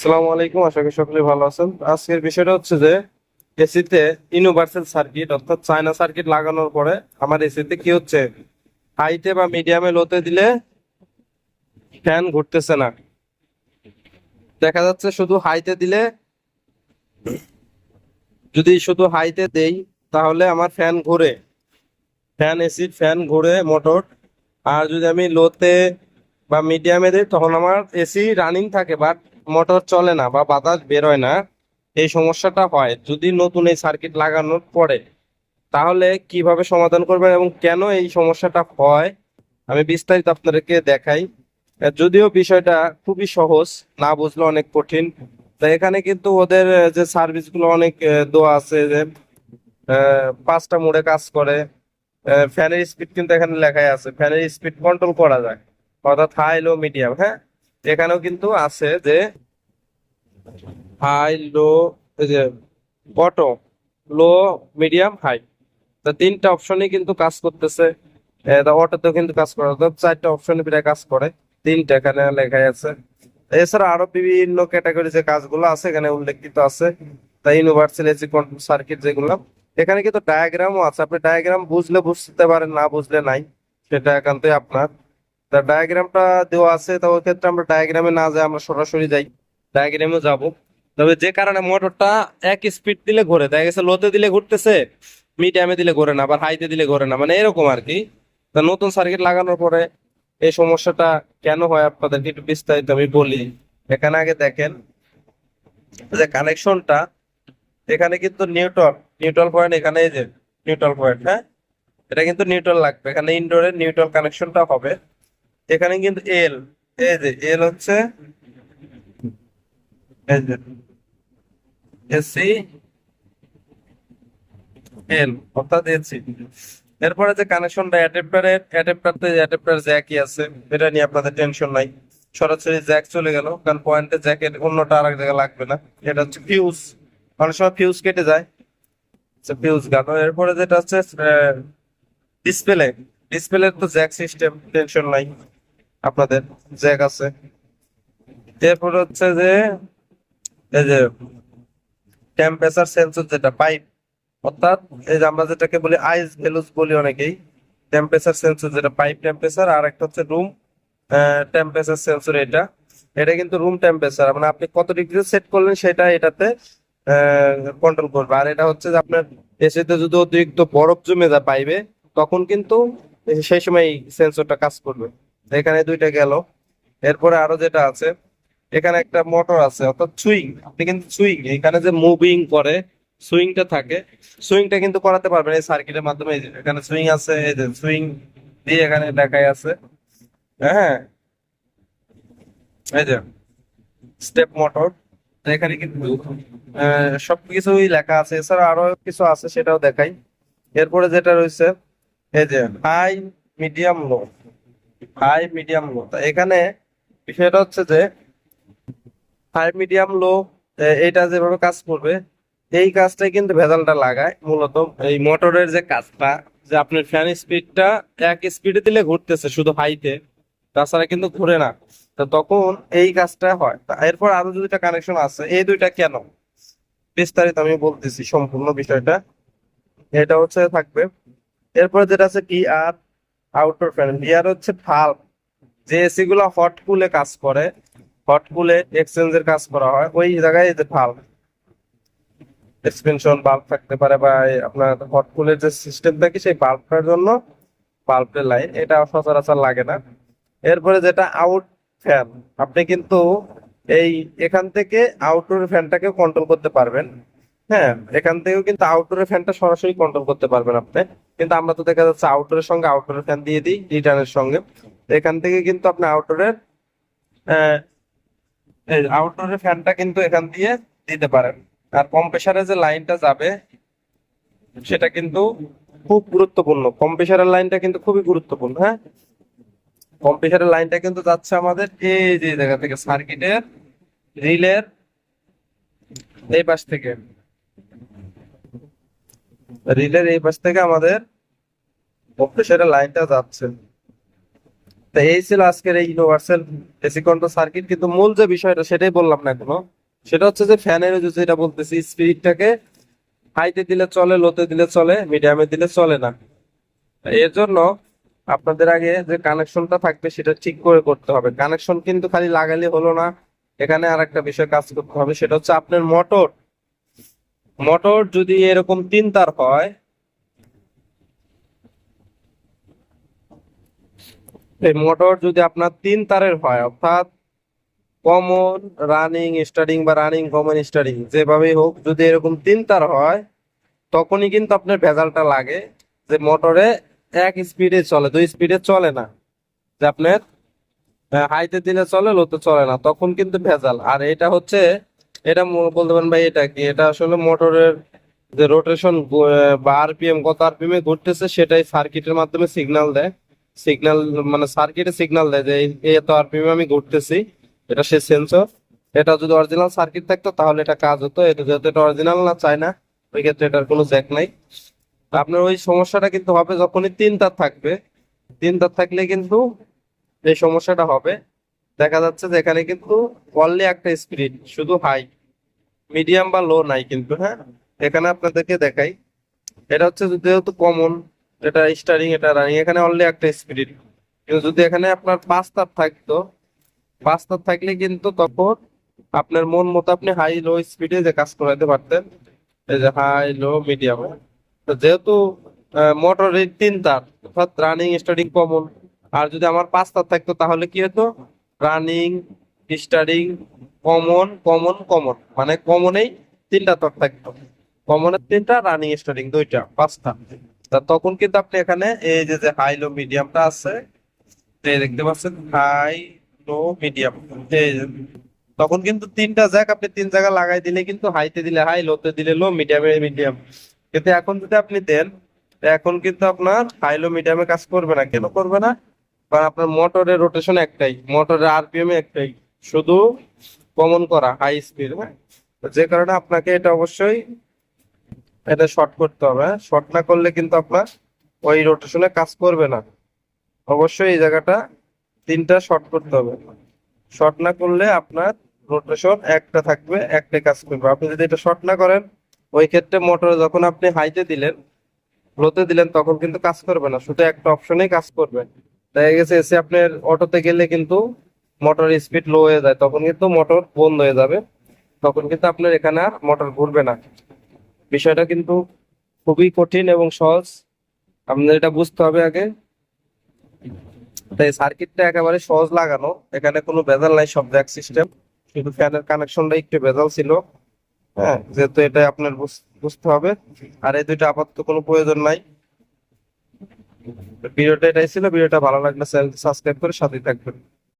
আসসালামু আলাইকুম, আশা করি সকলে ভালো আছেন। আজকের বিষয়টা হচ্ছে যে এসিতে ইউনিভার্সাল সার্কিট অর্থাৎ চায়না সার্কিট লাগানোর পরে আমার এসিতে কি হচ্ছে? হাইতে বা মিডিয়ামে লোতে দিলে ফ্যান ঘুরতেছে না। দেখা যাচ্ছে শুধু হাইতে দিলে, যদি শুধু হাইতে দেই, তাহলে আমার ফ্যান ঘুরে। ফ্যান এসির ফ্যান ঘুরে মোটর আর যদি আমি লোতে বা মিডিয়ামে দিই, তখন আমার এসি রানিং থাকে বাট মোটর চলে না বা বাতাস বেরোয় না, এই সমস্যাটা হয়। যদি নতুন এই সার্কিট লাগানোর পরে, তাহলে কীভাবে সমাধান করবেন এবং কেন এই সমস্যাটা হয়? আমি বিস্তারিত আপনাদেরকে দেখাই। যদিও বিষয়টা খুবই সহজ, না বুঝলে অনেক কঠিন। তা এখানে কিন্তু ওদের যে সার্ভিসগুলো অনেক দেওয়া আছে যে পাঁচটা মোড়ে কাজ করে ফ্যানের স্পিড কিন্তু এখানে লেখাই আছে। ফ্যানের স্পিড কন্ট্রোল করা যায়। অর্থাৎ হাই লো মিডিয়াম হ্যাঁ? এখানেও কিন্তু আছে যে হাই, লো, এই যে অটো লো, মিডিয়াম, হাই। তো তিনটা অপশনই কিন্তু কাজ করতেছে। অটোতেও কিন্তু কাজ করে। চারটা অপশনে প্রায় কাজ করে। তিনটা এখানে লেখাই আছে। এছাড়া আরও বিভিন্ন ক্যাটাগরি যে কাজগুলো আছে, এখানে উল্লেখিত আছে। তাই ইউনিভার্সাল এসি কন্ট্রোল সার্কিট যেগুলো। এখানে কিন্তু ডায়াগ্রামও আছে। আপনি ডায়াগ্রাম বুঝলে বুঝতে পারেন, না বুঝলে নাই, সেটা একান্তই আপনার। তা ডায়াগ্রামটা দেওয়া আছে, তো ওই ক্ষেত্রে আমরা ডায়াগ্রামে না যাই, আমরা সরাসরি যাই। ডায়াগ্রামে যাব। তবে যে কারণে মোটরটা এক স্পিড দিলে ঘোরে, দেখা গেছে লোতে দিলে ঘুরতেছে মিডিয়ামে দিলে ঘোরে না, আবার হাইতে দিলে ঘোরে না মানে এরকম আর কি তা নতুন সার্কিট লাগানোর পরে এই সমস্যাটা কেন হয় আপনাদেরকে একটু বিস্তারিত আমি বলি। এখানে আগে দেখেন যে কানেকশনটা এখানে কিন্তু নিউট্রাল নিউট্রাল পয়েন্ট এখানে এই যে নিউট্রাল পয়েন্ট হ্যাঁ? এটা কিন্তু নিউট্রাল লাগবে, এখানে ইনডোরের নিউট্রাল কানেকশনটা হবে। এখানে কিন্তু এল এই যে এল হচ্ছে এসি এল অর্থাৎ এসি এরপরে যে কানেকশনটা অ্যাডাপ্টারের অ্যাডাপ্টারতে অ্যাডাপ্টার জ্যাকই আছে, এটা নিয়ে আপনাদের টেনশন নাই। সরাসরি জ্যাক চলে গেল, কারণ পয়েন্টে জ্যাকের অন্যটা আরেক জায়গায় লাগবে না। এটা হচ্ছে ফিউজ অনেক সময় ফিউজ কেটে যায়। ফিউজ গান এরপরে যেটা হচ্ছে ডিসপ্লে ডিসপ্লে তো জ্যাক সিস্টেম টেনশন নাই। আপনাদের জ্যাক আছে। এরপর হচ্ছে যে, এই যে টেম্পারেচার সেন্সর যেটা পাইপ অর্থাৎ এই যে আমরা যেটাকে বলি আইস ভ্যালুস বলি অনেকেই টেম্পারেচার সেন্সর যেটা পাইপ টেম্পারেচার আর একটা হচ্ছে রুম টেম্পারেচার সেন্সর এটা। এটা কিন্তু রুম টেম্পারেচার মানে আপনি কত ডিগ্রি সেট করলেন সেটা এটাতে কন্ট্রোল করবে। আর এটা হচ্ছে যে আপনার এসিতে যদি অতিরিক্ত বরফ জমে যায় পাইবে তখন কিন্তু সেই সময় সেন্সরটা কাজ করবে। এখানে দুইটা গেল। এরপরে আরও যেটা আছে, এখানে একটা মোটর আছে, অর্থাৎ সুইং। আপনি কিন্তু সুইং, এখানে যে মুভিং করে, সুইংটা থাকে। সুইংটা কিন্তু করাতে পারবেন এই সার্কিটের মাধ্যমে। এখানে সুইং আছে, এই যে সুইং দিয়ে এখানে দেখাই আছে। হ্যাঁ। এই যে স্টেপ মোটর এখানে কিন্তু সবকিছুই লেখা আছে। এছাড়া আরও কিছু আছে, সেটাও দেখাই। এরপরে যেটা রয়েছে, এই যে high medium low. High medium low এখানে বিষয়টা হচ্ছে যে হাই মিডিয়াম লো এইটা যেভাবে কাজ করবে, এই কাজটাই কিন্তু ভেজালটা লাগায় মূলত এই মোটরের যে কাজটা, যে আপনার ফ্যান স্পিডটা এক স্পিডে দিলে ঘুরতেছে শুধু হাইতে তাছাড়া কিন্তু ঘুরে না। তো তখন এই কাজটা হয়। এরপর আরও দুইটা কানেকশন আছে। এই দুইটা কেন? বিস্তারিত আমি বলতেছি সম্পূর্ণ বিষয়টা। এটা হচ্ছে থাকবে। এরপরে যেটা আছে টি আর আউটডোর ফ্যান আর হচ্ছে ফাল্ব যে এসি গুলো হট কুলে কাজ করে। হট কুলে এক্সচেঞ্জের কাজ করা হয়। ওই জায়গায় যে ফাল্ব এক্সপেনশন বাল্ব থাকতে পারে বা আপনার হট কুলের যে সিস্টেম থাকে, সেই বাল্বটার জন্য বাল্বের লাইন এটা সচরাচর লাগে না। এরপরে যেটা আউট ফ্যান আপনি কিন্তু এই এখান থেকে আউটডোর ফ্যানটাকে কন্ট্রোল করতে পারবেন। হ্যাঁ এখান থেকেও কিন্তু আউটডোরের ফ্যানটা সরাসরি কন্ট্রোল করতে পারবেন আপনি। কিন্তু আমরা তো দেখা যাচ্ছে আউটডোরের সঙ্গে আউটডোর ফ্যান দিয়ে দিই রিটার্নের সঙ্গে। এখান থেকে কিন্তু আপনি আউটডোরের আউটডোরের ফ্যানটা কিন্তু এখান দিয়ে দিতে পারেন। আর কম্প্রেসারে যে লাইনটা যাবে, সেটা কিন্তু খুব গুরুত্বপূর্ণ। কম্প্রেসারের লাইনটা কিন্তু খুবই গুরুত্বপূর্ণ হ্যাঁ? কম্প্রেসারের লাইনটা কিন্তু যাচ্ছে আমাদের এই যে জায়গা থেকে সার্কিটের রিলের এই পাশ থেকে। রিলের এই পাশ থেকে আমাদের কম্প্রেসারের লাইনটা যাচ্ছে। তো এই ছিল আজকের এই ইউনিভার্সাল এসি কন্ট্রোল সার্কিট কিন্তু মূল যে বিষয়টা সেটাই বললাম না এখনও। সেটা হচ্ছে যে ফ্যানের যেটা বলতেছি হাইতে দিলে চলে লোতে দিলে চলে মিডিয়ামে দিলে চলে না। এর জন্য আপনাদের আগে যে কানেকশনটা থাকবে সেটা ঠিক করে করতে হবে। কানেকশন কিন্তু খালি লাগালে হলো না। এখানে আর একটা বিষয় কাজ করতে হবে, সেটা হচ্ছে আপনার মোটর মোটর যদি এরকম তিন তার হয় এই মোটর যদি আপনার তিন তারের হয়, অর্থাৎ কমন রানিং স্টার্টিং বা রানিং কমন স্টার্টিং যেভাবেই হোক, যদি এরকম তিন তার হয়, তখনই কিন্তু আপনার ভেজালটা লাগে যে মোটরে এক স্পিডে চলে, দুই স্পিডে চলে না। যে আপনার হাইতে দিলে চলে লোতে চলে না, তখন কিন্তু ভেজাল। আর এটা হচ্ছে, এটা বলতে পারেন ভাই, এটা কি? এটা আসলে মোটরের যে রোটেশন বা আরপিএম কত আরপিএম এ ঘুরতেছে, সেটাই সার্কিটের মাধ্যমে সিগন্যাল দেয়। সিগন্যাল মানে সার্কিটে সিগন্যাল দেয় যে এই- এত আরপিএম আমি ঘুরতেছি। এটা সে সেন্সর এটা যদি অরিজিনাল সার্কিট থাকতো, তাহলে এটা কাজ হতো। এটা যেহেতু এটা অরিজিনাল না, চায় না, ওই ক্ষেত্রে এটার কোনো জ্যাক নাই। আপনার ওই সমস্যাটা কিন্তু হবে যখনই তিন তার থাকবে। তিন তার থাকলে কিন্তু এই সমস্যাটা হবে। দেখা যাচ্ছে যে এখানে কিন্তু অনলি একটা স্পিড শুধু হাই মিডিয়াম বা লো নাই কিন্তু হ্যাঁ? এখানে আপনাদেরকে দেখাই। এটা হচ্ছে যেহেতু কমন এটা স্টারিং এটা রানিং এখানে অনলি একটা স্পিড কিন্তু যদি এখানে আপনার পাঁচ তার থাকতো, পাঁচ তার থাকলে কিন্তু তখন আপনার মন মতো আপনি হাই লো স্পিডে যে কাজ করাতে পারতেন, এই যে হাই লো মিডিয়াম তো যেহেতু মোটরের তিন তার অর্থাৎ রানিং স্টার্টিং কমন আর যদি আমার পাঁচ তার থাকতো, তাহলে কি হতো? Running starting common common common মানে কমনেই তিনটা তার থাকতো। কমনের তিনটা রানিং স্টার্টিং দুইটা পাঁচটা তখন কিন্তু আপনি এখানে এই যে যে হাই লো মিডিয়ামটা আছে দেখতে পাচ্ছেন হাই লো মিডিয়াম তখন কিন্তু তিনটা জ্যাক আপনি তিন জায়গা লাগাই দিলে কিন্তু হাইতে দিলে হাই লোতে দিলে লো মিডিয়ামে মিডিয়াম কিন্তু এখন যদি আপনি দেন এখন কিন্তু আপনার হাই লো মিডিয়ামে কাজ করবে না। কেন করবে না? কারণ আপনার মোটরের রোটেশন একটাই, মোটরের আরপিএম একটাই। শুধু কমন করা হাই স্পিড হ্যাঁ? যে কারণে আপনাকে এটা অবশ্যই এটা শর্ট করতে হবে শর্ট না করলে কিন্তু আপনার ওই রোটেশনে কাজ করবে না। অবশ্যই এই জায়গাটা তিনটা শর্ট করতে হবে। শর্ট না করলে আপনার রোটেশন একটা থাকবে একটা কাজ করবে। আপনি যদি এটা শর্ট না করেন, ওই ক্ষেত্রে মোটর যখন আপনি হাইতে দিলেন লোতে দিলেন, তখন কিন্তু কাজ করবে না। শুধু একটা অপশনেই কাজ করবে। দেখা গেছে এসে আপনার অটোতে গেলে কিন্তু মোটর স্পিড লো হয়ে যায়, তখন কিন্তু মোটর বন্ধ হয়ে যাবে। তখন কিন্তু আপনার এখানে আর মোটর ঘুরবে না। বিষয়টা কিন্তু খুবই কঠিন এবং সহজ। আপনাদের এটা বুঝতে হবে আগে। তাই সার্কিটটা একেবারে সহজ লাগানো। এখানে কোনো ভেজাল নাই, সব জ্যাক সিস্টেম শুধু ফ্যানের কানেকশনটা একটু ভেজাল ছিল। হ্যাঁ যেহেতু এটা আপনার বুঝ- বুঝতে হবে। আর এই দুইটা আপাতত কোনো প্রয়োজন নাই। ভিডিওটা এটাই ছিল। ভিডিওটা ভালো লাগলে চ্যানেল সাবস্ক্রাইব করে সাথেই থাকবেন।